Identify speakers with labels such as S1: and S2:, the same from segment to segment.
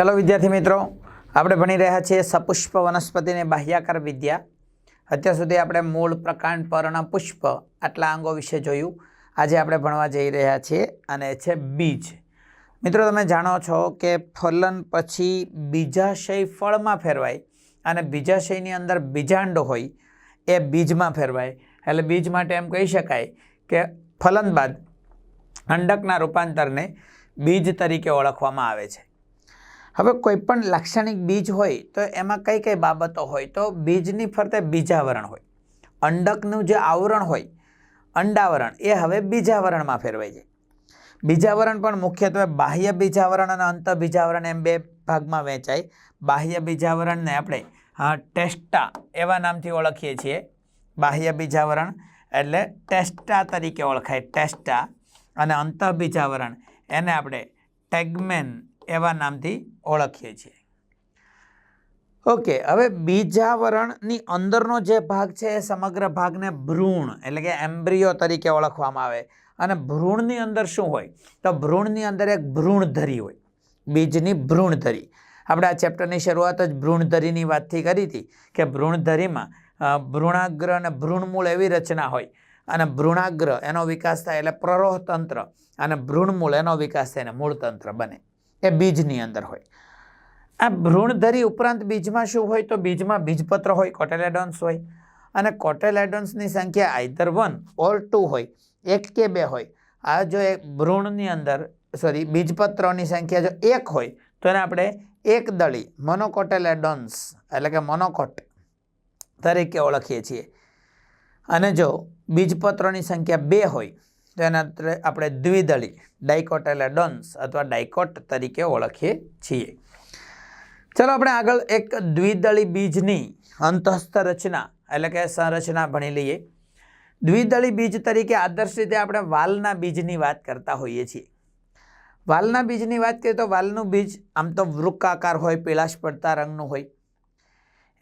S1: ચલો વિદ્યાર્થી મિત્રો, આપણે ભણી રહ્યા છીએ સપુષ્પ વનસ્પતિને બાહ્યાકાર વિદ્યા. અત્યાર સુધી આપણે મૂળ પ્રકાંડ પર્ણ પુષ્પ આટલા અંગો વિશે જોયું. આજે આપણે ભણવા જઈ રહ્યા છીએ અને છે બીજ. મિત્રો, તમે જાણો છો કે ફલન પછી બીજાશય ફળમાં ફેરવાય અને બીજાશયની અંદર બીજાંડ હોય એ બીજમાં ફેરવાય. એટલે બીજ માટે એમ કહી શકાય કે ફલન બાદ અંડકના રૂપાંતરને બીજ તરીકે ઓળખવામાં આવે છે. હવે કોઈ પણ લાક્ષણિક બીજ હોય તો એમાં કઈ કઈ બાબતો હોય? તો બીજની ફરતે બીજાવરણ હોય. અંડકનું જે આવરણ હોય, અંડાવરણ, એ હવે બીજાવરણમાં ફેરવાય છે બીજાવરણ પણ મુખ્યત્વે બાહ્ય બીજાવરણ અને અંત બીજાવરણ એમ બે ભાગમાં વહેંચાય. બાહ્ય બીજાવરણને આપણે ટેસ્ટા એવા નામથી ઓળખીએ છીએ. બાહ્ય બીજાવરણ એટલે ટેસ્ટા તરીકે ઓળખાય. ટેસ્ટા અને અંત બીજાવરણ. એને આપણે ટેગમેન એવા નામથી ઓળખીએ છીએ. ઓકે હવે બીજા વરણની અંદરનો જે ભાગ છે એ સમગ્ર ભાગને ભ્રૂણ એટલે કે એમ્બ્રિયો તરીકે ઓળખવામાં આવે. અને ભ્રૂણની અંદર શું હોય? તો ભ્રૂણની અંદર એક ભ્રૂણધરી હોય. બીજની ભ્રૂણધરી. આપણે આ ચેપ્ટરની શરૂઆત જ ભ્રૂણધરીની વાતથી કરી હતી કે ભ્રૂણધરીમાં ભ્રૂણાગ્રહ ભ્રૂણાગ્ર અને ભ્રૂણમૂળ એવી રચના હોય. અને ભ્રૂણાગ્ર એનો વિકાસ થાય એટલે પ્રરોહ તંત્ર અને ભ્રૂણમૂળ એનો વિકાસ થાય અને મૂળતંત્ર બને. એ બીજની અંદર હોય. આ ભ્રૂણધરી ઉપરાંત બીજમાં શું હોય તો બીજમાં બીજપત્ર હોય કોટેલેડોન્સ હોય. અને કોટેલેડોન્સની સંખ્યા આઈધર વન ઓર ટુ હોય, એક કે બે હોય. આ જો એક ભ્રૂણની અંદર સોરી બીજપત્રોની સંખ્યા જો એક હોય, તો એને આપણે એક દળી મોનોકોટેલેડોન્સ એટલે કે મોનોકોટ તરીકે ઓળખીએ છીએ. અને જો બીજપત્રોની સંખ્યા બે હોય તો એના આપણે દ્વિદળી ડાયકોટ એલા ડન્સ અથવા ડાયકોટ તરીકે ઓળખીએ છીએ. ચલો આપણે આગળ એક દ્વિદળી બીજની અંતસ્થ રચના એટલે કે સંરચના ભણી લઈએ. દ્વિદળી બીજ તરીકે આદર્શ રીતે આપણે વાલના બીજની વાત કરતા હોઈએ છીએ. વાલના બીજની વાત કરીએ તો વાલનું બીજ આમ તો વૃક્કાકાર હોય, પીળાશ પડતા રંગનું હોય.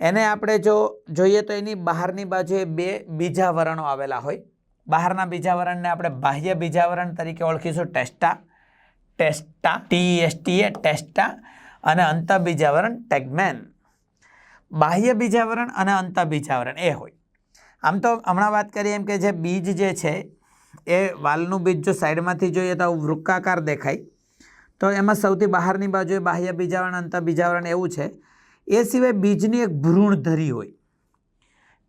S1: એને આપણે જો જોઈએ તો એની બહારની બાજુએ બે બીજા વરણો આવેલા હોય. બહારના બીજાવરણને આપણે બાહ્ય બીજાવરણ તરીકે ઓળખીશું. Testa testa T S T A testa અને અંત બીજાવરણ ટેગમેન. બાહ્ય બીજાવરણ અને અંત બીજાવરણ એ હોય. આમ તો હમણાં વાત કરીએ એમ કે જે બીજ જે છે, એ વાલનું બીજ જો સાઈડમાંથી જોઈએ તો આવું વૃક્કાકાર દેખાય. તો એમાં સૌથી બહારની બાજુએ બાહ્ય બીજાવરણ અંત બીજાવરણ એવું છે. એ સિવાય બીજની એક ભ્રૂણધરી હોય.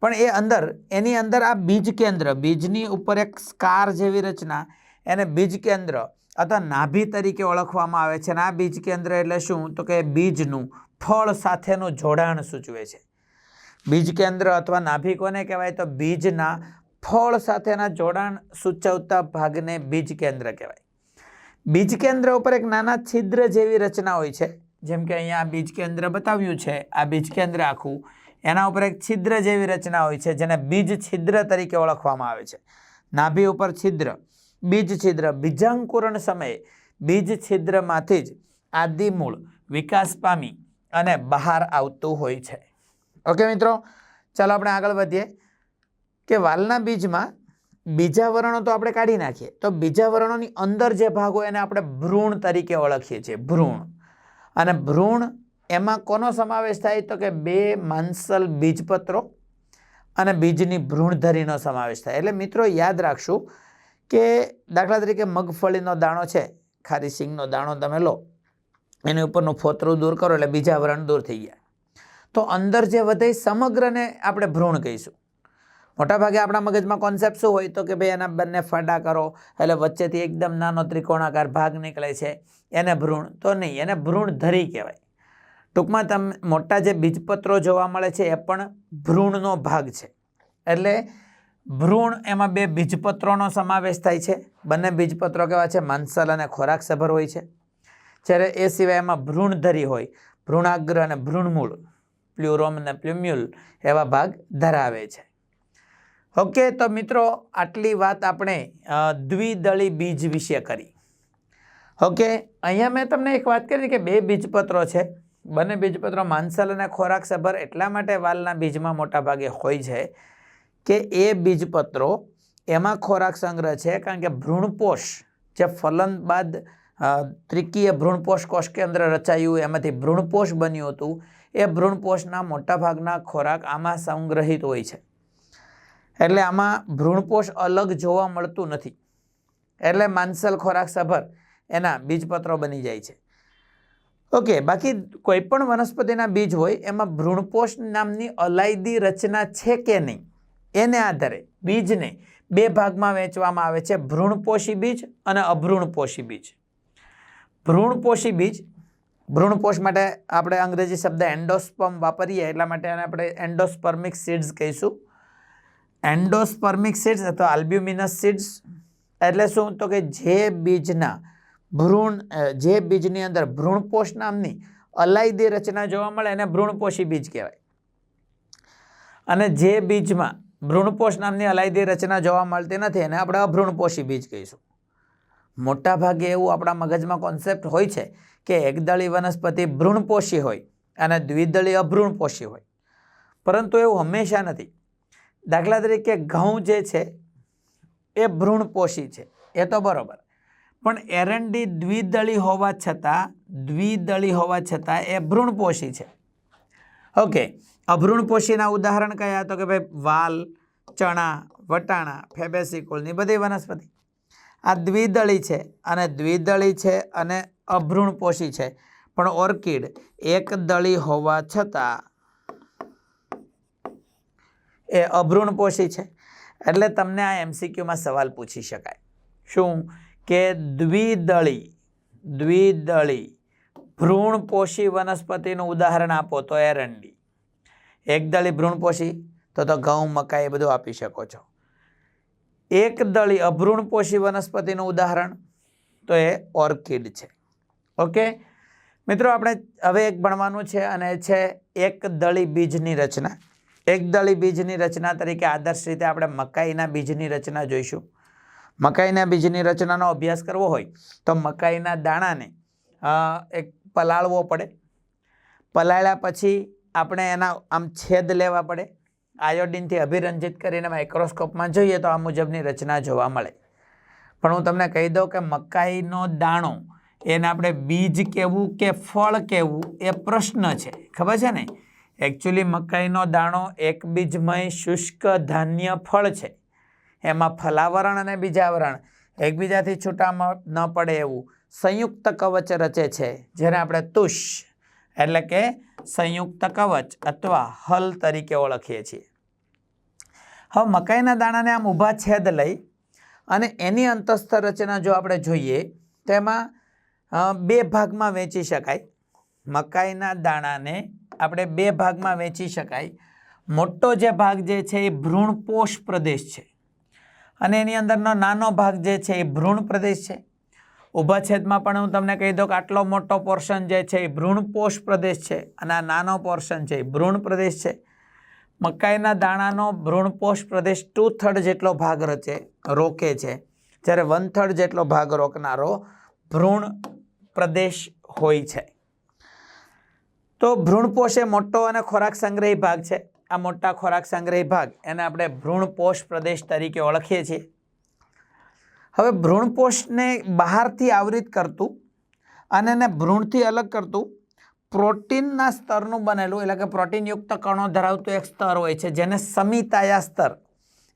S1: પણ એ અંદર, એની અંદર આ બીજ કેન્દ્ર, બીજની ઉપર એક સ્કાર જેવી રચના, એને બીજ કેન્દ્ર અથવા નાભી તરીકે ઓળખવામાં આવે છે. અને આ બીજ કેન્દ્ર એટલે શું? તો કે બીજનું ફળ સાથેનું જોડાણ સૂચવે છે. બીજ કેન્દ્ર અથવા નાભી કોને કહેવાય? તો બીજના ફળ સાથેના જોડાણ સૂચવતા ભાગને બીજ કેન્દ્ર કહેવાય. બીજ કેન્દ્ર ઉપર એક નાના છિદ્ર જેવી રચના હોય છે. જેમ કે અહીંયા આ બીજ કેન્દ્ર બતાવ્યું છે. આ બીજ કેન્દ્ર આખું એના ઉપર એક છિદ્ર જેવી રચના હોય છે, જેને બીજ છિદ્ર તરીકે ઓળખવામાં આવે છે. નાભી ઉપર છિદ્ર, બીજ છિદ્ર, બીજાંકુરણ સમયે બીજ છિદ્રમાંથી જ આદિમૂળ વિકાસ પામી અને બહાર આવતું હોય છે. ઓકે મિત્રો, ચાલો આપણે આગળ વધીએ કે વાલના બીજમાં બીજા વર્ણો તો આપણે કાઢી નાખીએ. તો બીજા વર્ણોની અંદર જે ભાગ હોય એને આપણે ભ્રૂણ તરીકે ઓળખીએ છીએ, ભ્રૂણ. અને ભ્રૂણ એમાં કોનો સમાવેશ થાય? તો કે બે માંસલ બીજપત્રો અને બીજની ભ્રૂણધરીનો સમાવેશ થાય. એટલે મિત્રો, યાદ રાખશું કે દાખલા તરીકે મગફળીનો દાણો છે, ખારી સિંગનો દાણો તમે લો, એની ઉપરનું ફોતરું દૂર કરો એટલે બીજા વરણ દૂર થઈ ગયા. તો અંદર જે વધે સમગ્રને આપણે ભ્રૂણ કહીશું. મોટાભાગે આપણા મગજમાં કોન્સેપ્ટ શું હોય? તો કે ભાઈ એના બંને ફાડા કરો, એટલે વચ્ચેથી એકદમ નાનો ત્રિકોણાકાર ભાગ નીકળે છે, એને ભ્રૂણ. તો નહીં, એને ભ્રૂણ ધરી કહેવાય. ટૂંકમાં તમે મોટા જે બીજપત્રો જોવા મળે છે, એ પણ ભ્રૂણનો ભાગ છે. એટલે ભ્રૂણ એમાં બે બીજપત્રોનો સમાવેશ થાય છે. બંને બીજપત્રો કેવા છે? માંસલ અને ખોરાક સભર હોય છે. જ્યારે એ સિવાય એમાં ભ્રૂણધરી હોય, ભ્રૂણાગ્ર અને ભ્રૂણમૂળ પ્લ્યુરોમ અને પ્લ્યુમ્યુલ એવા ભાગ ધરાવે છે. ઓકે, તો મિત્રો, આટલી વાત આપણે દ્વિદળી બીજ વિશે કરી. ઓકે, અહીંયા મેં તમને એક વાત કરી કે બે બીજપત્રો છે. બંને બીજપત્રો માંસલ અને ખોરાક સભર એટલા માટે વાલના બીજમાં મોટા ભાગે હોય છે કે એ બીજપત્રો એમાં ખોરાક સંગ્રહ છે, કારણ કે ભ્રૂણપોષ જે ફલન બાદ ત્રિકીય ભ્રૂણપોષ કોષ કેન્દ્ર રચાયું, એમાંથી ભ્રૂણપોષ બન્યું હતું, એ ભ્રૂણપોષના મોટાભાગના ખોરાક આમાં સંગ્રહિત હોય છે. એટલે આમાં ભ્રૂણપોષ અલગ જોવા મળતું નથી. એટલે માંસલ ખોરાક સભર એના બીજપત્રો બની જાય છે. ઓકે, બાકી કોઈ પણ વનસ્પતિના બીજ હોય, એમાં ભ્રૂણપોષ નામની અલાયદી રચના છે કે નહીં? એને આધારે બીજને બે ભાગમાં વહેંચવામાં આવે છે, ભ્રૂણપોષી બીજ અને અભ્રૂણપોષી બીજ. ભ્રૂણપોષી બીજ, ભ્રૂણપોષ માટે આપણે અંગ્રેજી શબ્દ એન્ડોસ્પર્મ વાપરીએ, એટલા માટે આને આપણે એન્ડોસ્પર્મિક સીડ્સ કહીશું. એન્ડોસ્પર્મિક સીડ્સ અથવા આલ્બ્યુમિનસ સીડ્સ, એટલે શું? તો કે જે બીજના ભ્રૂણ જે બીજની અંદર ભ્રૂણપોષ નામની અલાયદી રચના જોવા મળે એને ભ્રૂણપોષી બીજ કહેવાય. અને જે બીજમાં ભ્રૂણપોષ નામની અલાયદી રચના જોવા મળતી નથી એને આપણે અભ્રૂણપોષી બીજ કહીશું. મોટાભાગે એવું આપણા મગજમાં કોન્સેપ્ટ હોય છે કે એકદળી વનસ્પતિ ભ્રૂણપોષી હોય અને દ્વિદળી અભ્રૂણપોષી હોય. પરંતુ એવું હંમેશા નથી. દાખલા તરીકે ઘઉં જે છે એ ભ્રૂણપોષી છે. એ તો બરોબર. પણ એરંડી દ્વિદળી હોવા છતાં, દ્વિદળી હોવા છતાં એ ભ્રૂણપોષી છે. ઓકે અભ્રૂણપોષીના ઉદાહરણ કયા? તો કે ભાઈ, વાલ, ચણા, વટાણા ફેબેસિકોલની બધી વનસ્પતિ. આ દ્વિદળી છે અને દ્વિદળી છે અને અભ્રૂણપોષી છે. પણ ઓર્કિડ એક દળી હોવા છતાં એ અભ્રૂણપોષી છે. એટલે તમને આ એમસીક્યુમાં સવાલ પૂછી શકાય. શું? કે દ્વિદળી દ્વિદળી ભ્રૂણપોષી વનસ્પતિનું ઉદાહરણ આપો તો એરંડી એકદળી ભ્રૂણપોષી તો તો ઘઉં, મકાઈ એ બધું આપી શકો છો. એકદળી અભ્રૂણપોષી વનસ્પતિનું ઉદાહરણ, તો એ ઓર્કિડ છે. ઓકે? મિત્રો, આપણે હવે એક ભણવાનું છે અને છે એકદળી બીજની રચના. એકદળી બીજની રચના તરીકે આદર્શ રીતે આપણે મકાઈના બીજની રચના જોઈશું. મકાઈના બીજની રચનાનો અભ્યાસ કરવો હોય તો મકાઈના દાણાને એક પલાળવો પડે. પલાળ્યા પછી આપણે એના આમ છેદ લેવા પડે. આયોડિનથી અભિરંજિત કરીને માઇક્રોસ્કોપમાં જોઈએ તો આ મુજબની રચના જોવા મળે. પણ હું તમને કહી દઉં કે મકાઈનો દાણો, એને આપણે બીજ કહેવું કે ફળ કહેવું એ પ્રશ્ન છે. ખબર છે ને? એકચ્યુઅલી મકાઈનો દાણો એક બીજમય શુષ્ક ધાન્ય ફળ છે. એમાં ફલાવરણ અને બીજાવરણ એકબીજાથી છૂટામાં ન પડે એવું સંયુક્ત કવચ રચે છે, જેને આપણે તુષ એટલે કે સંયુક્ત કવચ અથવા હલ તરીકે ઓળખીએ છીએ. હવે મકાઈના દાણાને આમ ઊભા છેદ લઈ અને એની અંતસ્થ રચના જો આપણે જોઈએ, તો એમાં બે ભાગમાં વેચી શકાય. મકાઈના દાણાને આપણે બે ભાગમાં વેચી શકાય. મોટો જે ભાગ જે છે એ ભ્રૂણપોષ પ્રદેશ છે. અને એની અંદરનો નાનો ભાગ જે છે એ ભ્રૂણ પ્રદેશ છે. ઊભા છેદમાં પણ હું તમને કહી દઉં કે આટલો મોટો પોર્શન જે છે એ ભ્રૂણપોષ પ્રદેશ છે અને આ નાનો પોર્શન છે એ ભ્રૂણ પ્રદેશ છે. મકાઈના દાણાનો ભ્રૂણપોષ પ્રદેશ ટુ થર્ડ જેટલો ભાગ રચે રોકે છે. જ્યારે વન થર્ડ જેટલો ભાગ રોકનારો ભ્રૂણ પ્રદેશ હોય છે. તો ભ્રૂણપોષ એ મોટો અને ખોરાક સંગ્રહી ભાગ છે. આ મોટા ખોરાક સંગ્રહી ભાગ એને આપણે ભ્રૂણપોષ પ્રદેશ તરીકે ઓળખીએ છીએ. હવે ભ્રૂણપોષને બહારથી આવરિત કરતું અને એને ભ્રૂણથી અલગ કરતું પ્રોટીનના સ્તરનું બનેલું, એટલે કે પ્રોટીનયુક્ત કણો ધરાવતું એક સ્તર હોય છે, જેને સમિતાયા સ્તર,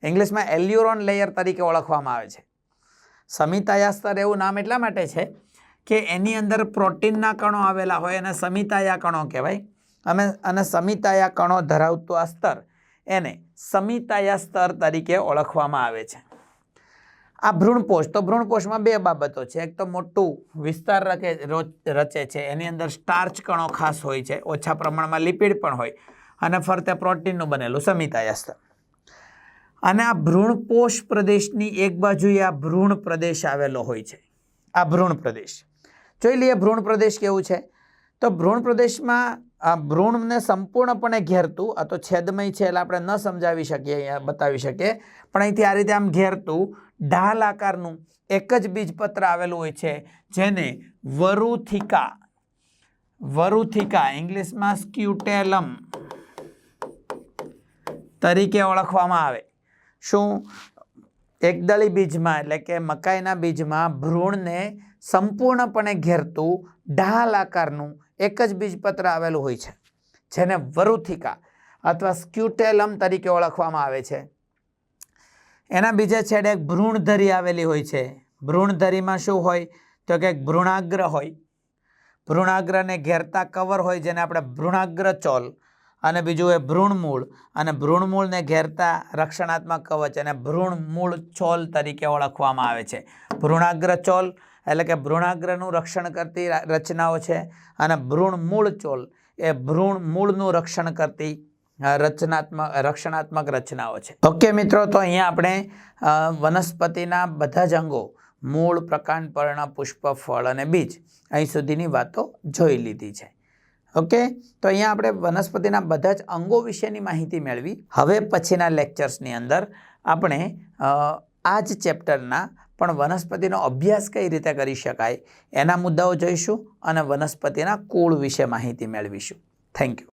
S1: ઇંગ્લિશમાં એલ્યુરોન લેયર તરીકે ઓળખવામાં આવે છે. સમિતાયા સ્તર એવું નામ એટલા માટે છે કે એની અંદર પ્રોટીનના કણો આવેલા હોય, એને સમિતાયા કણો કહેવાય. અમે અને સમિતાયા કણો ધરાવતું આ સ્તર એને સમિતાયા સ્તર તરીકે ઓળખવામાં આવે છે. આ ભ્રૂણપોષ, તો ભ્રૂણપોષમાં બે બાબતો છે. એક તો મોટું વિસ્તાર રચે રચે છે. એની અંદર સ્ટાર્ચ કણો ખાસ હોય છે. ઓછા પ્રમાણમાં લિપિડ પણ હોય. અને ફરતે પ્રોટીનનું બનેલું સમિતાયા સ્તર. અને આ ભ્રૂણપોષ પ્રદેશની એક બાજુએ આ ભ્રૂણ પ્રદેશ આવેલો હોય છે. આ ભ્રૂણ પ્રદેશ. જોઈ લઈએ ભ્રૂણ પ્રદેશ કેવું છે? તો ભ્રૂણ પ્રદેશમાં આ ભ્રૂણને સંપૂર્ણપણે ઘેરતું, આ તો છેદમય છે એટલે આપણે ન સમજાવી શકીએ, અહીંયા બતાવી શકીએ, પણ અહીંથી આ રીતે આમ ઘેરતું, ઢાલ આકારનું એક જ બીજપત્ર આવેલું હોય છે, જેને વરુથિકા વરુથિકા, ઇંગ્લિશમાં સ્ક્યુટેલમ તરીકે ઓળખવામાં આવે. શું? એકદળી બીજમાં, એટલે કે મકાઈના બીજમાં ભ્રૂણને સંપૂર્ણપણે ઘેરતું, ઢાલ આકારનું એક જ બીજપત્ર આવેલું હોય છે, જેને વરુથિકા અથવા સ્ક્યુટેલમ તરીકે ઓળખવામાં આવે છે. એના બીજે છેડે એક ભ્રૂણધરી આવેલી હોય છે. ભ્રૂણધરીમાં શું હોય? તો કે ભ્રૂણાગ્ર હોય. ભ્રૂણાગ્રને ઘેરતા કવર હોય, જેને આપણે ભ્રૂણાગ્ર ચોલ અને બીજું એ ભ્રૂણમૂળ. અને ભ્રૂણમૂળને ઘેરતા રક્ષણાત્મક કવચ અને ભ્રૂણમૂળ ચોલ તરીકે ઓળખવામાં આવે છે. ભ્રૂણાગ્ર ચોલ એટલે કે ભ્રૂણાગ્રનું રક્ષણ કરતી રચનાઓ છે અને ભ્રૂણ મૂળ ચોલ, એ ભ્રૂણ મૂળનું રક્ષણ કરતી રચનાત્મક, રક્ષણાત્મક રચનાઓ છે. ઓકે મિત્રો, તો અહીંયા આપણે વનસ્પતિના બધા જ અંગો, મૂળ, પ્રકાંડ, પર્ણ, પુષ્પ, ફળ અને બીજ, અહીં સુધીની વાતો જોઈ લીધી છે. ઓકે? તો અહીંયા આપણે વનસ્પતિના બધા જ અંગો વિશેની માહિતી મેળવી. હવે પછીના લેક્ચર્સની અંદર આપણે આ જ ચેપ્ટરના પણ વનસ્પતિનો અભ્યાસ કઈ રીતે કરી શકાય એના મુદ્દાઓ જોઈશું અને વનસ્પતિના કુળ વિશે માહિતી મેળવીશું. Thank you